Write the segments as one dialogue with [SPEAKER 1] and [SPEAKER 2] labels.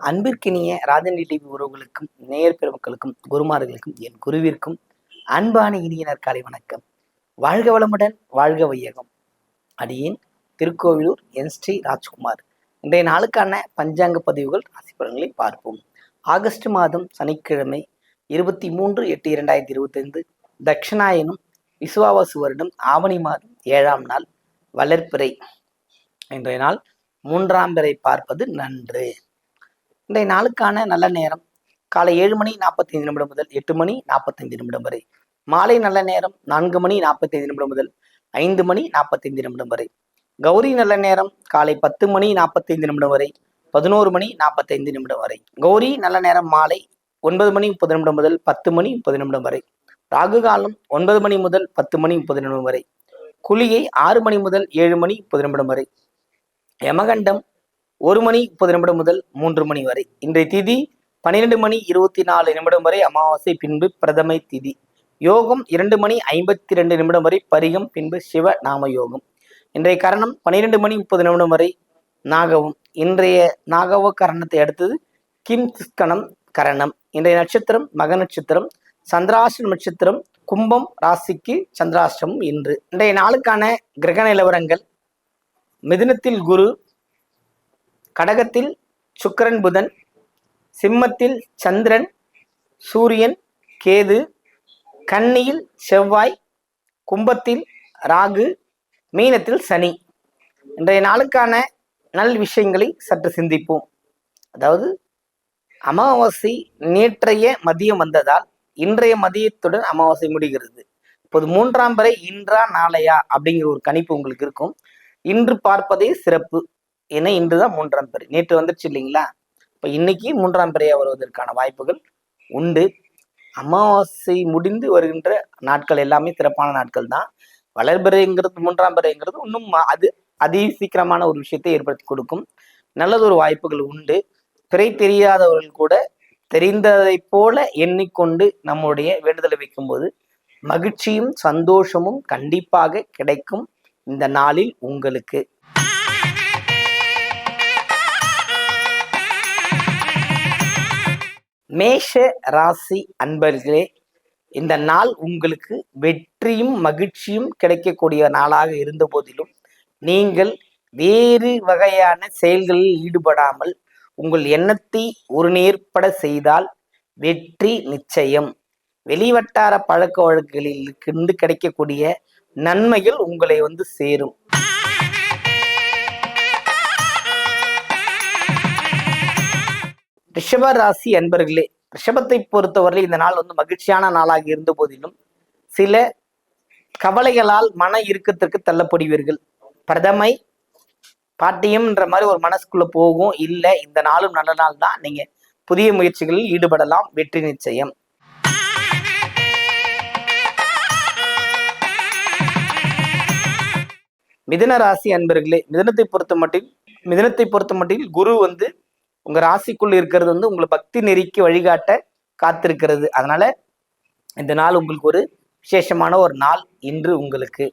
[SPEAKER 1] அன்பிற்கினிய ராஜநிலை டிவி உறவுகளுக்கும் நேயர் பெருமக்களுக்கும் குருமார்களுக்கும் என் குருவிற்கும் அன்பான இனிய நற்காலை வணக்கம். வாழ்க வளமுடன் வாழ்க வையகம். அடியேன் திருக்கோவிலூர் என் ஸ்ரீ ராஜ்குமார். இன்றைய நாளுக்கான பஞ்சாங்க பதிவுகள் ராசி பலன்களை பார்ப்போம். ஆகஸ்ட் மாதம் சனிக்கிழமை இருபத்தி மூன்று எட்டு இரண்டாயிரத்தி இருபத்தைந்து தட்சிணாயனம் விசுவாவாசு வருடம் ஆவணி மாதம் ஏழாம் நாள் வளர்ப்பிறை. இன்றைய நாள் மூன்றாம் பிறை பார்ப்பது நன்று. இன்றைய நாளுக்கான நல்ல நேரம். காலை ஏழு மணி நாற்பத்தைந்து நிமிடம் முதல் எட்டு மணி நாற்பத்தைந்து நிமிடம் வரை. மாலை நல்ல நேரம் நான்கு மணி நாற்பத்தைந்து நிமிடம் முதல் ஐந்து மணி நாற்பத்தைந்து நிமிடம் வரை. கௌரி நல்ல நேரம் காலை பத்து மணி நாற்பத்தைந்து நிமிடம் வரை பதினோரு மணி நாற்பத்தைந்து நிமிடம் வரை. கௌரி நல்ல நேரம் மாலை ஒன்பது மணி முப்பது நிமிடம் முதல் பத்து மணி முப்பது நிமிடம் வரை. ராகு காலம் ஒன்பது மணி முதல் பத்து மணி முப்பது நிமிடம் வரை. குளிகை ஆறு மணி முதல் ஏழு மணி முப்பது நிமிடம் வரை. யமகண்டம் ஒரு மணி முப்பது நிமிடம் முதல் மூன்று மணி வரை. இன்றைய திதி பன்னிரெண்டு மணி இருபத்தி நாலு நிமிடம் வரை அமாவாசை பின்பு பிரதமை திதி. யோகம் இரண்டு மணி ஐம்பத்தி ரெண்டு நிமிடம் வரை பரிகம் பின்பு சிவ நாம யோகம். இன்றைய கரணம் பன்னிரெண்டு மணி முப்பது நிமிடம் வரை நாகவும். இன்றைய நாகவ கரணத்தை அடுத்தது கிம் கணம் கரணம். இன்றைய நட்சத்திரம் மக நட்சத்திரம் சந்திராஷ்டிரம் நட்சத்திரம் கும்பம் ராசிக்கு சந்திராஷ்டிரமம் இன்று. இன்றைய நாளுக்கான கிரக நிலவரங்கள். மிதுனத்தில் குரு கடகத்தில் சுக்கரன் புதன் சிம்மத்தில் சந்திரன் சூரியன் கேது கன்னியில் செவ்வாய் கும்பத்தில் ராகு மீனத்தில் சனி. இன்றைய நாளுக்கான நல் விஷயங்களை சற்று சிந்திப்போம். அதாவது அமாவாசை நேற்றைய மதியம் வந்ததால் இன்றைய மதியத்துடன் அமாவாசை முடிகிறது. இப்போது மூன்றாம் வரை இன்றா நாளையா அப்படிங்கிற ஒரு கணிப்பு உங்களுக்கு இருக்கும். இன்று பார்ப்பதே சிறப்பு. ஏன்னா இன்றுதான் மூன்றாம் பிறை. நேற்று வந்துருச்சு இல்லைங்களா? இப்போ இன்னைக்கு மூன்றாம் பிறையா வருவதற்கான வாய்ப்புகள் உண்டு. அமாவாசை முடிந்து வருகின்ற நாட்கள் எல்லாமே சிறப்பான நாட்கள் தான். வளர்பிறைங்கிறது மூன்றாம் பிறைங்கிறது இன்னும் அது அதி சீக்கிரமான ஒரு விஷயத்தை ஏற்படுத்தி கொடுக்கும். நல்லதொரு வாய்ப்புகள் உண்டு. பிறை தெரியாதவர்கள் கூட தெரிந்ததைப் போல எண்ணிக்கொண்டு நம்முடைய வேண்டுதலை வைக்கும்போது மகிழ்ச்சியும் சந்தோஷமும் கண்டிப்பாக கிடைக்கும் இந்த நாளில் உங்களுக்கு. மேஷ ராசி அன்பர்களே இந்த நாள் உங்களுக்கு வெற்றியும் மகிழ்ச்சியும் கிடைக்கக்கூடிய நாளாக இருந்த போதிலும் நீங்கள் வேறு வகையான செயல்களில் ஈடுபடாமல் உங்கள் எண்ணத்தை ஒரு நேர்பட செய்தால் வெற்றி நிச்சயம். வெளிவட்டார பழக்க வழக்குகளில் இருந்து கிடைக்கக்கூடிய நன்மைகள் உங்களை வந்து சேரும். ரிஷப ராசி அன்பர்களே ரிஷபத்தை பொறுத்தவரை இந்த நாள் வந்து மகிழ்ச்சியான நாளாக இருந்த போதிலும் சில கவலைகளால் மன இறுக்கத்திற்கு தள்ளப்படுவீர்கள். பிரதமை பாட்டியம்ன்ற மாதிரி ஒரு மனசுக்குள்ள போகும். இல்லை இந்த நாளும் நல்ல நாள் தான். நீங்க புதிய முயற்சிகளில் ஈடுபடலாம். வெற்றி நிச்சயம். மிதன ராசி அன்பர்களே மிதனத்தை பொறுத்த மட்டில் மிதனத்தை பொறுத்த மட்டில் குரு வந்து உங்க ராசிக்குள் இருக்கிறது வந்து உங்களை பக்தி நெறிக்கு வழிகாட்ட காத்திருக்கிறது. அதனால இந்த நாள் உங்களுக்கு ஒரு விசேஷமான ஒரு நாள் இன்று உங்களுக்கு.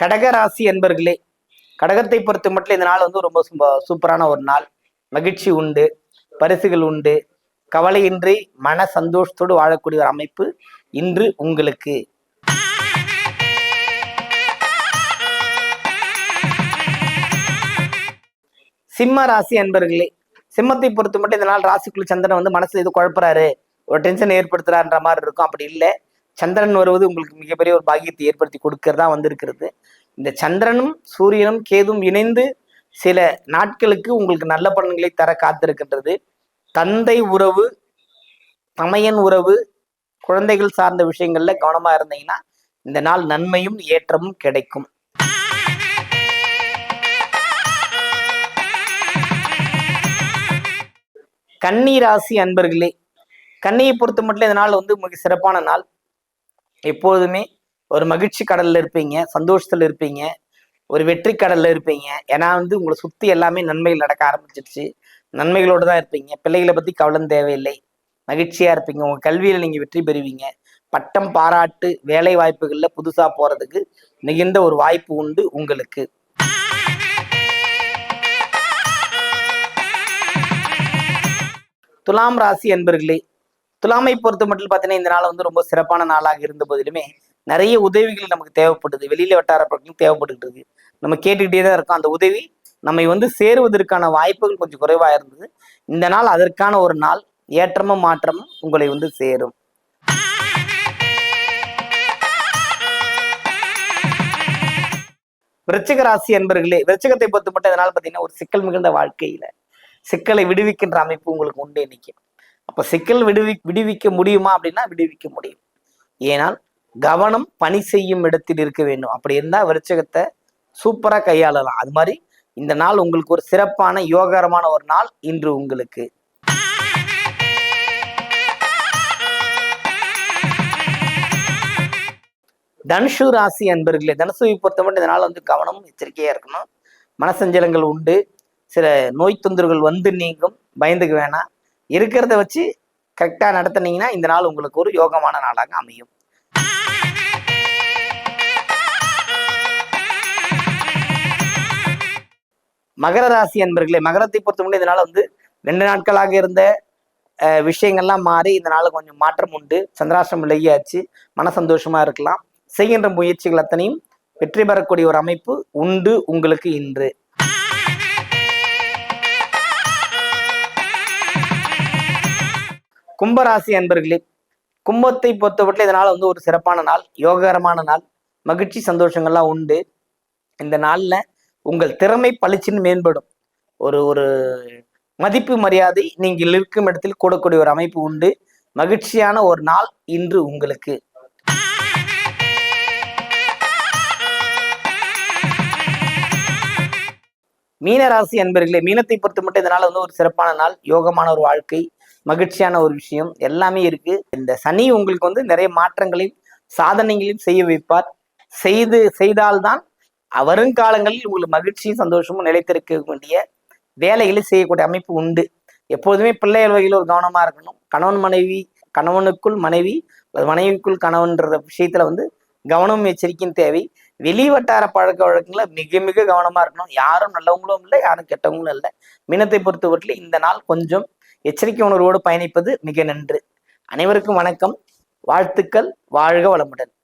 [SPEAKER 1] கடக ராசி கடகத்தை பொறுத்த மட்டும் இந்த நாள் வந்து ரொம்ப சூப்பரான ஒரு நாள். மகிழ்ச்சி உண்டு பரிசுகள் உண்டு. கவலையின்றி மன சந்தோஷத்தோடு வாழக்கூடிய ஒரு அமைப்பு இன்று உங்களுக்கு. சிம்ம ராசி அன்பர்களே சிம்மத்தை பொறுத்து மட்டும் இந்த நாள் ராசிக்குள்ள சந்திரன் வந்து மனசுல இது குழப்புறாரு. ஒரு டென்ஷன் ஏற்படுத்துறான்ற மாதிரி இருக்கும். அப்படி இல்லை. சந்திரன் வருவது உங்களுக்கு மிகப்பெரிய ஒரு பாக்கியத்தை ஏற்படுத்தி கொடுக்கறதா வந்திருக்கிறது. இந்த சந்திரனும் சூரியனும் கேதும் இணைந்து சில நாட்களுக்கு உங்களுக்கு நல்ல பலன்களை தர காத்திருக்கின்றது. தந்தை உறவு தமையன் உறவு குழந்தைகள் சார்ந்த விஷயங்கள்ல கவனமா இருந்தீங்கன்னா இந்த நாள் நன்மையும் ஏற்றமும் கிடைக்கும். கன்னி ராசி அன்பர்களே கன்னியை பொறுத்த மட்டும் இந்த நாள் வந்து மிக சிறப்பான நாள். எப்போதுமே ஒரு மகிழ்ச்சி கடல்ல இருப்பீங்க சந்தோஷத்துல இருப்பீங்க ஒரு வெற்றி கடல்ல இருப்பீங்க. ஏன்னா வந்து உங்களை சுத்தி எல்லாமே நன்மைகள் நடக்க ஆரம்பிச்சிருச்சு. நன்மைகளோடு தான் இருப்பீங்க. பிள்ளைகளை பத்தி கவலை தேவையில்லை. மகிழ்ச்சியா இருப்பீங்க. உங்க கல்வியில நீங்க வெற்றி பெறுவீங்க. பட்டம் பாராட்டு வேலை வாய்ப்புகள்ல புதுசா போறதுக்கு மிகுந்த ஒரு வாய்ப்பு உண்டு உங்களுக்கு. துலாம் ராசி என்பர்களே துலாமை பொறுத்த மட்டும் பார்த்தீங்கன்னா இந்த நாள் வந்து ரொம்ப சிறப்பான நாளாக இருந்த போதிலுமே நிறைய உதவிகள் நமக்கு தேவைப்படுது. வெளியில வட்டார பக்கம் தேவைப்பட்டுக்கிட்டு இருக்கு. நம்ம கேட்டுக்கிட்டே தான் இருக்கோம். அந்த உதவி நம்மை வந்து சேருவதற்கான வாய்ப்புகள் கொஞ்சம் குறைவாக இருந்தது. இந்த நாள் அதற்கான ஒரு நாள். ஏற்றமும் மாற்றமும் உங்களை வந்து சேரும். விருச்சிக ராசி என்பர்களே விருச்சிகத்தை பொறுத்த மட்டும் இதனால் பார்த்தீங்கன்னா ஒரு சிக்கல் மிகுந்த வாழ்க்கையில. சிக்கலை விடுவிக்கின்ற அமைப்பு உங்களுக்கு உண்டு இன்னைக்கு. அப்ப சிக்கல் விடுவி விடுவிக்க முடியுமா அப்படின்னா விடுவிக்க முடியும். ஏனால் கவனம் பணி செய்யும் இடத்தில் இருக்க வேண்டும். அப்படி இருந்தா விருச்சகத்தை சூப்பரா கையாளலாம். அது மாதிரி இந்த நாள் உங்களுக்கு ஒரு சிறப்பான யோகரமான ஒரு நாள் இன்று உங்களுக்கு. தனுஷு ராசி அன்பர்களே தனுசுவை பொறுத்த இந்த நாள் வந்து கவனமும் எச்சரிக்கையா இருக்கணும். மனசஞ்சலங்கள் உண்டு. சில நோய் தொந்தர்கள் வந்து நீங்கும் பயந்துக்கு வேணாம். இருக்கிறத வச்சு கரெக்டாக நடத்தினீங்கன்னா இந்த நாள் உங்களுக்கு ஒரு யோகமான நாளாக அமையும். மகர ராசி அன்பர்களே மகரத்தை பொறுத்தவரை இந்த நாள் வந்து ரெண்டு நாட்களாக இருந்த விஷயங்கள்லாம் மாறி இந்த நாள் கொஞ்சம் மாற்றம் உண்டு. சந்திராஷ்டிரம் விலகியாச்சு. மன சந்தோஷமா இருக்கலாம். செய்கின்ற முயற்சிகள் அத்தனையும் வெற்றி பெறக்கூடிய ஒரு அமைப்பு உண்டு உங்களுக்கு இன்று. கும்பராசி அன்பர்களே கும்பத்தை பொறுத்தவரையில் இதனால் வந்து ஒரு சிறப்பான நாள் யோககரமான நாள் மகிழ்ச்சி சந்தோஷங்கள்லாம் உண்டு. இந்த நாளில் உங்கள் திறமை பளிச்சுன்னு மேம்படும். ஒரு ஒரு மதிப்பு மரியாதை நீங்கள் இருக்கும் இடத்தில் கூடக்கூடிய ஒரு அமைப்பு உண்டு. மகிழ்ச்சியான ஒரு நாள் இன்று உங்களுக்கு. மீனராசி அன்பர்களே மீனத்தை பொறுத்த மட்டும் இதனால் வந்து ஒரு சிறப்பான நாள் யோகமான ஒரு வாழ்க்கை மகிழ்ச்சியான ஒரு விஷயம். எல்லாமே இருக்கு. இந்த சனி உங்களுக்கு வந்து நிறைய மாற்றங்களையும் சாதனைகளையும் செய்ய வைப்பார். செய்து செய்தால்தான் வருங்காலங்களில் உங்களுக்கு மகிழ்ச்சியும் சந்தோஷமும் நிலைத்திருக்க வேண்டிய வேலைகளை செய்யக்கூடிய அமைப்பு உண்டு. எப்போதுமே பிள்ளைகள் வகையில் ஒரு கவனமா இருக்கணும். கணவன் மனைவி கணவனுக்குள் மனைவி அல்லது மனைவிக்குள் கணவன்ற விஷயத்துல வந்து கவனமும் எச்சரிக்கையும் தேவை. வெளி வட்டார பழக்க வழக்கங்கள மிக மிக கவனமா இருக்கணும். யாரும் நல்லவங்களும் இல்லை யாரும் கெட்டவங்களும் இல்லை. மீனத்தை பொறுத்தவரையில் இந்த நாள் கொஞ்சம் எச்சரிக்கை உணர்வோடு பயணிப்பது மிக நன்று. அனைவருக்கும் வணக்கம். வாழ்த்துக்கள். வாழ்க வளமுடன்.